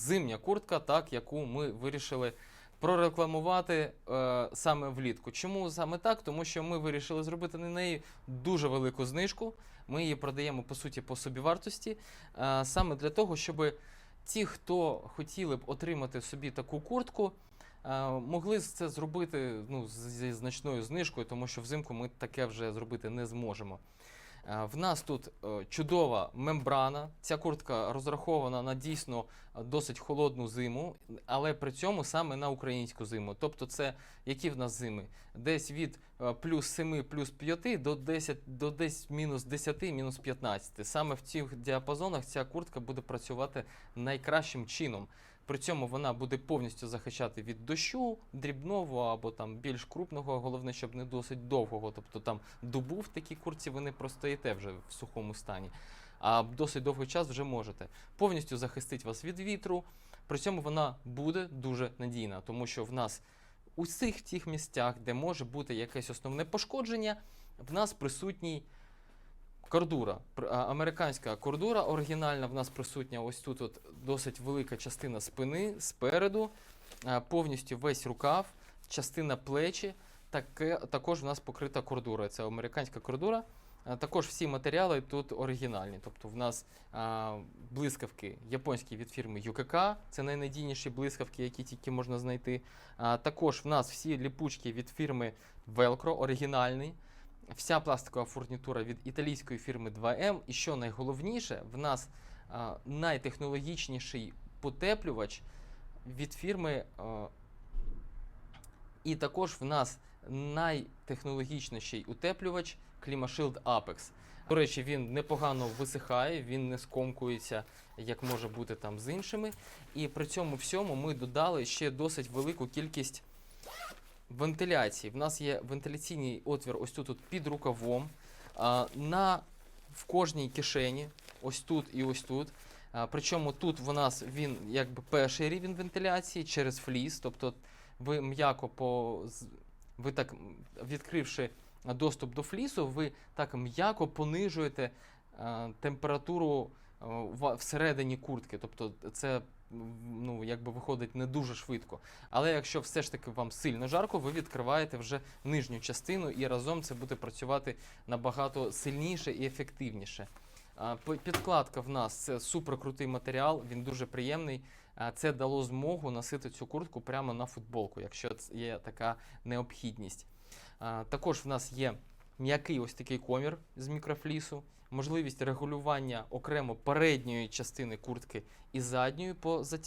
зимня куртка, так, яку ми вирішили прорекламувати е, саме влітку. Чому саме так? Тому що ми вирішили зробити на неї дуже велику знижку. Ми її продаємо по суті по собівартості, е, саме для того, щоб ті, хто хотіли б отримати собі таку куртку, е, могли це зробити ну, зі значною знижкою, тому що взимку ми таке вже зробити не зможемо. Е, В нас тут е, чудова мембрана. Ця куртка розрахована на дійсно е, досить холодну зиму, але при цьому саме на українську зиму. Тобто, це які в нас зими? Десь від плюс 7, плюс 5 до 10, до десь мінус 10, мінус 15. Саме в цих діапазонах ця куртка буде працювати найкращим чином. При цьому вона буде повністю захищати від дощу, дрібного або там більш крупного, головне, щоб не досить довгого. Тобто там добу в такій куртці ви не простоїте вже в сухому стані. А досить довгий час вже можете. Повністю захистить вас від вітру. При цьому вона буде дуже надійна, тому що в нас у всіх тих місцях, де може бути якесь основне пошкодження, в нас присутній кордура. Американська кордура оригінальна в нас присутня ось тут от досить велика частина спини спереду, повністю весь рукав, частина плечі. Таке, також в нас покрита кордура. Це американська кордура. Також всі матеріали тут оригінальні. Тобто в нас а, блискавки японські від фірми UKK, це найнадійніші блискавки, які тільки можна знайти. А, також в нас всі ліпучки від фірми Velcro, оригінальний. Вся пластикова фурнітура від італійської фірми 2M. І що найголовніше, в нас найтехнологічніший потеплювач від фірми. і також в нас найтехнологічніший утеплювач ClimaShield Apex. До речі, він непогано висихає, він не скомкується, як може бути там з іншими. І при цьому всьому ми додали ще досить велику кількість вентиляції. В нас є вентиляційний отвір ось тут от під рукавом. На, в кожній кишені, ось тут і ось тут. Причому тут в нас він якби перший рівень вентиляції через фліс, тобто ви м'яко по ви так відкривши доступ до флісу, ви так м'яко понижуєте температуру всередині куртки. Тобто це ну, якби виходить не дуже швидко. Але якщо все ж таки вам сильно жарко, ви відкриваєте вже нижню частину і разом це буде працювати набагато сильніше і ефективніше. Підкладка в нас це суперкрутий матеріал, він дуже приємний. Це дало змогу носити цю куртку прямо на футболку, якщо є така необхідність. Також в нас є м'який ось такий комір з мікрофлісу, можливість регулювання окремо передньої частини куртки і задньої по затягу.